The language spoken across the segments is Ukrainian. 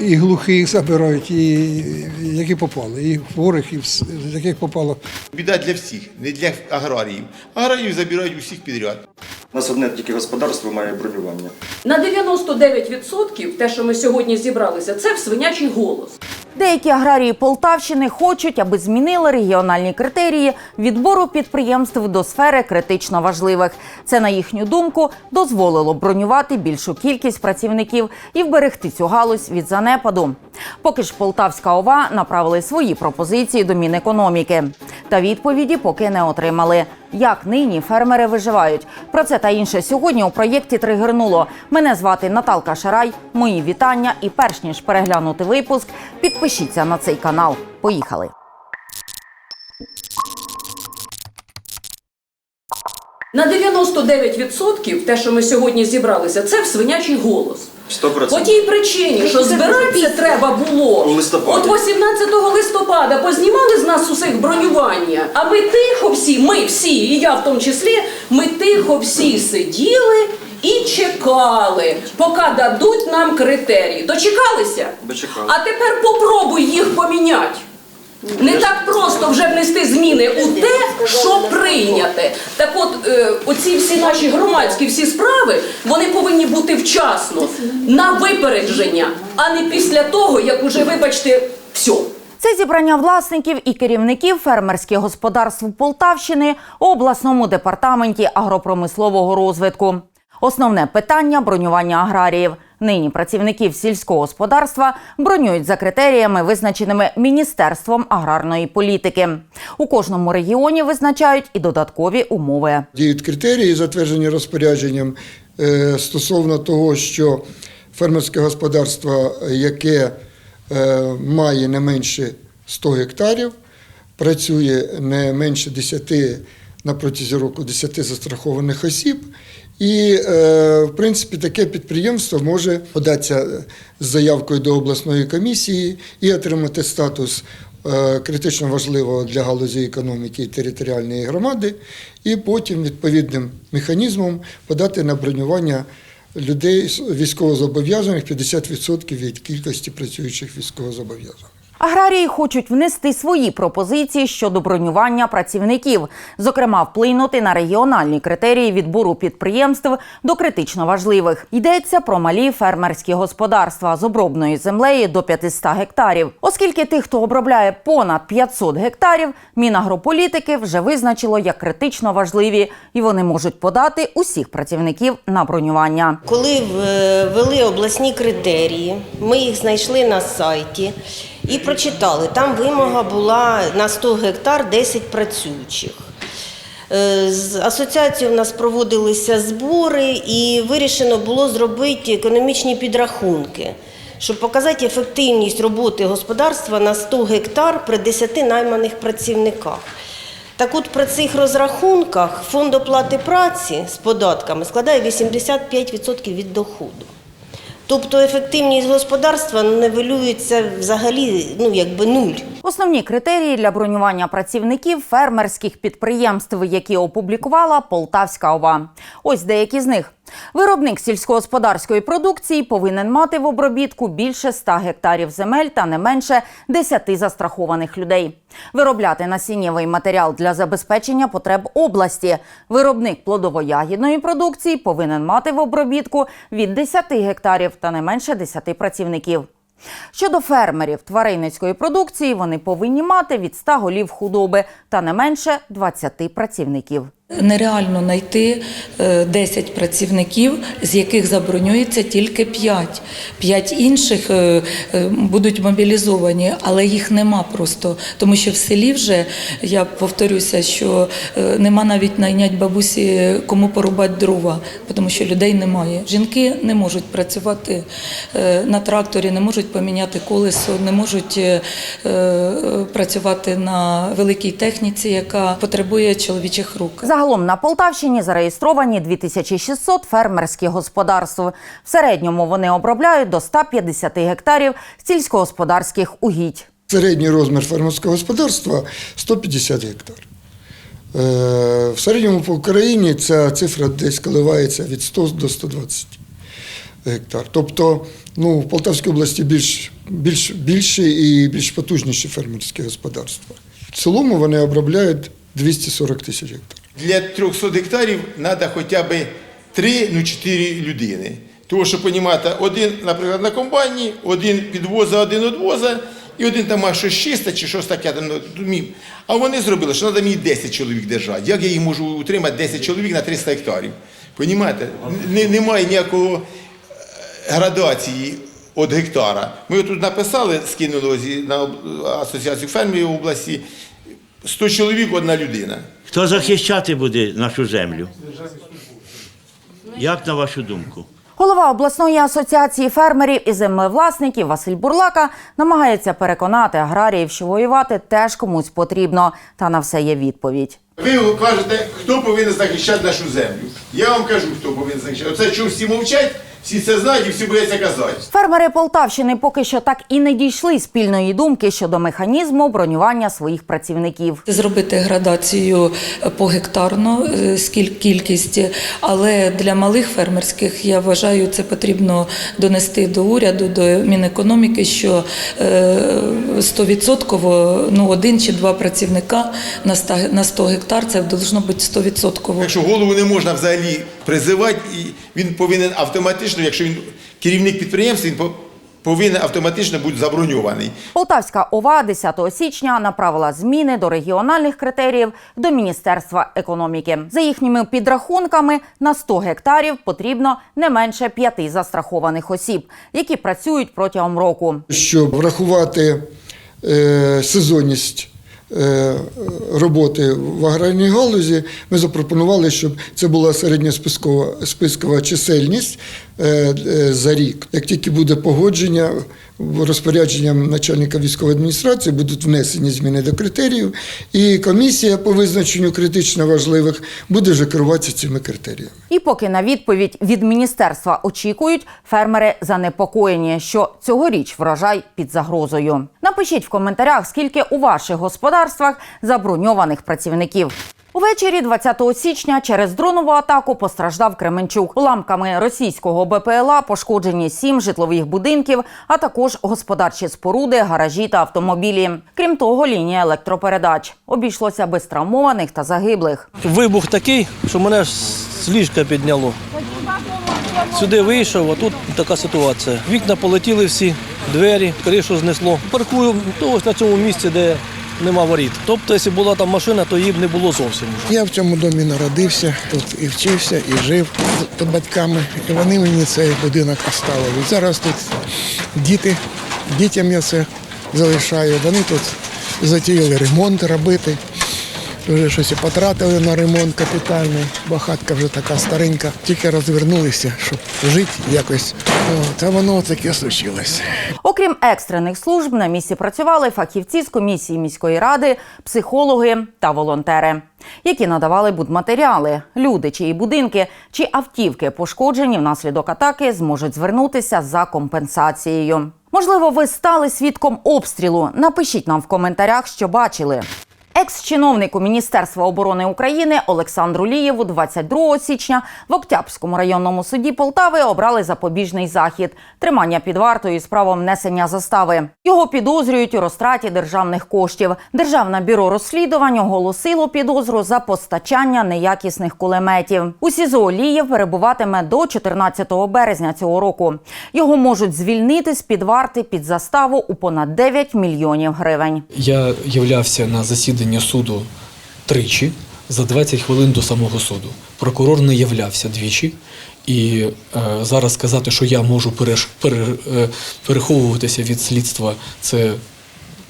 і глухих забирають, і які попали, і хворих, і яких попало. Біда для всіх, не для аграріїв. Аграріїв забирають усіх підряд. У нас одне тільки господарство має бронювання. На 99% те, що ми сьогодні зібралися, це в свинячий голос. Деякі аграрії Полтавщини хочуть, аби змінили регіональні критерії відбору підприємств до сфери критично важливих. Це, на їхню думку, дозволило бронювати більшу кількість працівників і вберегти цю галузь від занепаду. Поки ж Полтавська ОВА направили свої пропозиції до Мінекономіки. Та відповіді поки не отримали. Як нині фермери виживають? Про це та інше сьогодні у проєкті тригернуло. Мене звати Наталка Шарай. Мої вітання. І перш ніж переглянути випуск, підпишіться на цей канал. Поїхали. На 99% те, що ми сьогодні зібралися, це в свинячий голос. 100%. По тій причині, що збиратися треба було У листопаді. от 18 листопада познімали з нас усіх бронювання. А ми тихо всі, ми всі, і я в тому числі, ми тихо всі сиділи і чекали, поки дадуть нам критерії. Дочекалися? Дочекали. А тепер попробуй їх поміняти. Не так просто вже внести зміни у те, що прийняте. Так от, е, оці всі наші громадські всі справи, вони повинні бути вчасно, на випередження, а не після того, як уже, вибачте, все. Це зібрання власників і керівників фермерських господарств Полтавщини у обласному департаменті агропромислового розвитку. Основне питання бронювання аграріїв. Нині працівників сільського господарства бронюють за критеріями, визначеними Міністерством аграрної політики. У кожному регіоні визначають і додаткові умови. Діють критерії, затверджені розпорядженням е, стосовно того, що фермерське господарство, яке е, має не менше 100 гектарів, працює не менше 10 на протязі року 10 застрахованих осіб. І, е, в принципі, таке підприємство може податися з заявкою до обласної комісії і отримати статус е, критично важливого для галузі економіки і територіальної громади, і потім відповідним механізмом подати на бронювання людей військовозобов'язаних 50% від кількості працюючих військовозобов'язаних. Аграрії хочуть внести свої пропозиції щодо бронювання працівників, зокрема вплинути на регіональні критерії відбору підприємств до критично важливих. Йдеться про малі фермерські господарства з обробною землею до 500 гектарів. Оскільки тих, хто обробляє понад 500 гектарів, Мінагрополітики вже визначило як критично важливі, і вони можуть подати усіх працівників на бронювання. Коли ввели обласні критерії, ми їх знайшли на сайті і прочитали. Там вимога була на 100 гектар 10 працюючих. Е, З асоціацією в нас проводилися збори, і вирішено було зробити економічні підрахунки, щоб показати ефективність роботи господарства на 100 гектар при 10 найманих працівниках. Так от при цих розрахунках фонд оплати праці з податками складає 85% від доходу. Тобто ефективність господарства невелюється взагалі ну, якби нуль. Основні критерії для бронювання працівників фермерських підприємств, які опублікувала Полтавська ОВА. Ось деякі з них. Виробник сільськогосподарської продукції повинен мати в обробітку більше 100 гектарів земель та не менше 10 застрахованих людей. Виробляти насіннєвий матеріал для забезпечення потреб області. Виробник плодово-ягідної продукції повинен мати в обробітку від 10 гектарів та не менше 10 працівників. Щодо фермерів тваринницької продукції, вони повинні мати від 100 голів худоби та не менше 20 працівників. Нереально знайти е, 10 працівників, з яких забронюється тільки 5. 5 інших е, е, будуть мобілізовані, але їх нема просто. Тому що в селі вже, я повторюся, що е, нема навіть найнять бабусі, кому порубати дрова, тому що людей немає. Жінки не можуть працювати е, на тракторі, не можуть поміняти колесо, не можуть е, е, працювати на великій техніці, яка потребує чоловічих рук. Загалом на Полтавщині зареєстровані 2600 фермерських господарств. В середньому вони обробляють до 150 гектарів сільськогосподарських угідь. Середній розмір фермерського господарства 150 гектар. Е, В середньому по Україні ця цифра десь коливається від 100 до 120 гектар. Тобто Ну, в Полтавській області більш, більш, більше і більш потужніші фермерські господарства. В цілому вони обробляють 240 тисяч гектарів. Для 300 гектарів треба хоча б 3, ну 4 людини. Тому що, розумієте, один, наприклад, на комбайні, один підвоза, один одвоза, і один там має щось чисте чи щось таке. Там, ну, а вони зробили, що треба мені 10 чоловік держати. Як я їх можу утримати 10 чоловік на 300 гектарів? Понімаєте? Немає ніякого е, градації від гектара. Ми тут написали, скинули на асоціацію фермерів області, 100 чоловік одна людина. Хто захищати буде нашу землю? Як на вашу думку? Голова обласної асоціації фермерів і землевласників Василь Бурлака намагається переконати аграріїв, що воювати теж комусь потрібно. Та на все є відповідь. Ви кажете, хто повинен захищати нашу землю. Я вам кажу, хто повинен захищати. Оце чому всі мовчать, всі це знають і всі бояться казати. Фермери Полтавщини поки що так і не дійшли спільної думки щодо механізму бронювання своїх працівників. Зробити градацію погектарно е, скіль- кількість, але для малих фермерських я вважаю, це потрібно донести до уряду, до Мінекономіки, що е, 100% ну, один чи два працівника на 100, на 100 гектар це должно бути 100%. Якщо голову не можна взагалі призивати, і він повинен автоматично, якщо він керівник підприємства, він по- повинен автоматично бути заброньований. Полтавська ОВА 10 січня направила зміни до регіональних критеріїв до Міністерства економіки. За їхніми підрахунками, на 100 гектарів потрібно не менше п'яти застрахованих осіб, які працюють протягом року. Щоб врахувати е, сезонність е, роботи в аграрній галузі, ми запропонували, щоб це була середньоспискова спискова чисельність за рік. Як тільки буде погодження, розпорядженням начальника військової адміністрації будуть внесені зміни до критеріїв, і комісія по визначенню критично важливих буде вже керуватися цими критеріями. І поки на відповідь від міністерства очікують, фермери занепокоєні, що цьогоріч врожай під загрозою. Напишіть в коментарях, скільки у ваших господарствах заброньованих працівників. Увечері 20 січня через дронову атаку постраждав Кременчук. Уламками російського БПЛА пошкоджені сім житлових будинків, а також господарчі споруди, гаражі та автомобілі. Крім того, лінія електропередач обійшлося без травмованих та загиблих. Вибух такий, що мене ж з ліжка підняло. Сюди вийшов, а тут така ситуація. Вікна полетіли всі, двері, кришу знесло. Паркую то ось на цьому місці, де нема воріт. Тобто, якщо була там машина, то її б не було зовсім. Я в цьому домі народився, тут і вчився, і жив з батьками. І вони мені цей будинок оставили. Зараз тут діти, дітям я це залишаю. Вони тут затіяли ремонт робити. Вже щось і потратили на ремонт капітальний, бо хатка вже така старенька. Тільки розвернулися, щоб жити якось. О, та воно таке случилось. Окрім екстрених служб, на місці працювали фахівці з комісії міської ради, психологи та волонтери, які надавали будматеріали. Люди, чиї будинки чи автівки пошкоджені внаслідок атаки, зможуть звернутися за компенсацією. Можливо, ви стали свідком обстрілу. Напишіть нам в коментарях, що бачили. Екс-чиновнику Міністерства оборони України Олександру Лієву 22 січня в Октябрському районному суді Полтави обрали запобіжний захід тримання під вартою з правом внесення застави. Його підозрюють у розтраті державних коштів. Державне бюро розслідувань оголосило підозру за постачання неякісних кулеметів. У СІЗО Лієв перебуватиме до 14 березня цього року. Його можуть звільнити з під варти під заставу у понад 9 мільйонів гривень. Я являвся на засіданні суду тричі за 20 хвилин до самого суду. Прокурор не являвся двічі. І е, зараз сказати, що я можу переш, пере, е, переховуватися від слідства, це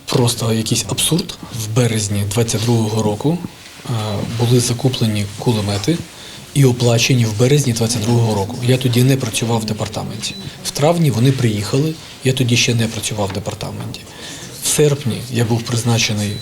просто якийсь абсурд. В березні 22-го року е, були закуплені кулемети і оплачені в березні 22-го року. Я тоді не працював в департаменті. В травні вони приїхали, я тоді ще не працював в департаменті. В серпні я був призначений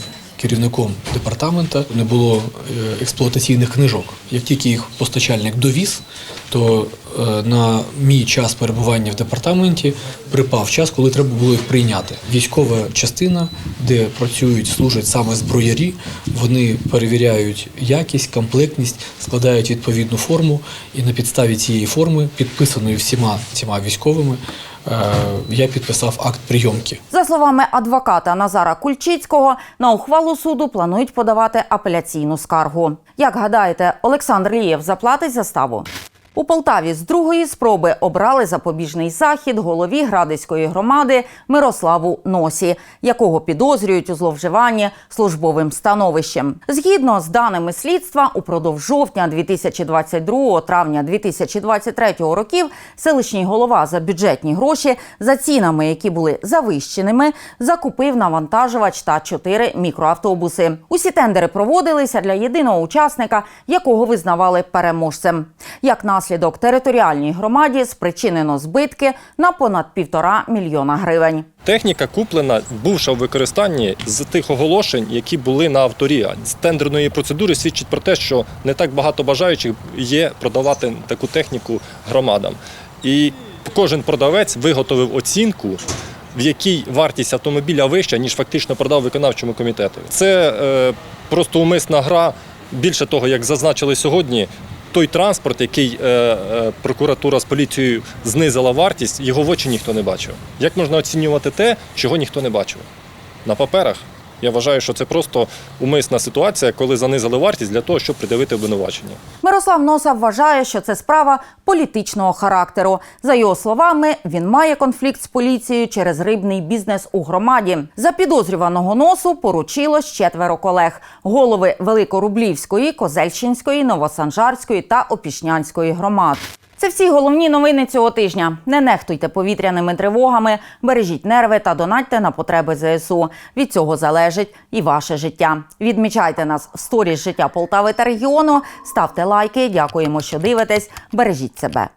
керівником департамента. Не було е, експлуатаційних книжок. Як тільки їх постачальник довіз, то е, на мій час перебування в департаменті припав час, коли треба було їх прийняти. Військова частина, де працюють, служать саме зброярі, вони перевіряють якість, комплектність, складають відповідну форму, і на підставі цієї форми, підписаної всіма цими військовими, я підписав акт прийомки. Словами адвоката Назара Кульчицького, на ухвалу суду планують подавати апеляційну скаргу. Як гадаєте, Олександр Лієв заплатить заставу? У Полтаві з другої спроби обрали запобіжний захід голові Градиської громади Мирославу Носі, якого підозрюють у зловживанні службовим становищем. Згідно з даними слідства, упродовж жовтня 2022 травня 2023 років селищний голова за бюджетні гроші за цінами, які були завищеними, закупив навантажувач та чотири мікроавтобуси. Усі тендери проводилися для єдиного учасника, якого визнавали переможцем. Як наслідок територіальній громаді спричинено збитки на понад півтора мільйона гривень. Техніка куплена, бувша в використанні з тих оголошень, які були на авторі. З тендерної процедури свідчить про те, що не так багато бажаючих є продавати таку техніку громадам. І кожен продавець виготовив оцінку, в якій вартість автомобіля вища, ніж фактично продав виконавчому комітету. Це е, просто умисна гра. Більше того, як зазначили сьогодні, той транспорт, який е, е, прокуратура з поліцією знизила вартість, його в очі ніхто не бачив. Як можна оцінювати те, чого ніхто не бачив? На паперах. Я вважаю, що це просто умисна ситуація, коли занизили вартість для того, щоб придавити обвинувачення. Мирослав Носа вважає, що це справа політичного характеру. За його словами, він має конфлікт з поліцією через рибний бізнес у громаді. За підозрюваного носу поручилось четверо колег: голови Великорублівської, Козельщинської, Новосанжарської та Опішнянської громад. Це всі головні новини цього тижня. Не нехтуйте повітряними тривогами, бережіть нерви та донатьте на потреби ЗСУ. Від цього залежить і ваше життя. Відмічайте нас в сторіс життя Полтави та регіону. Ставте лайки. Дякуємо, що дивитесь. Бережіть себе.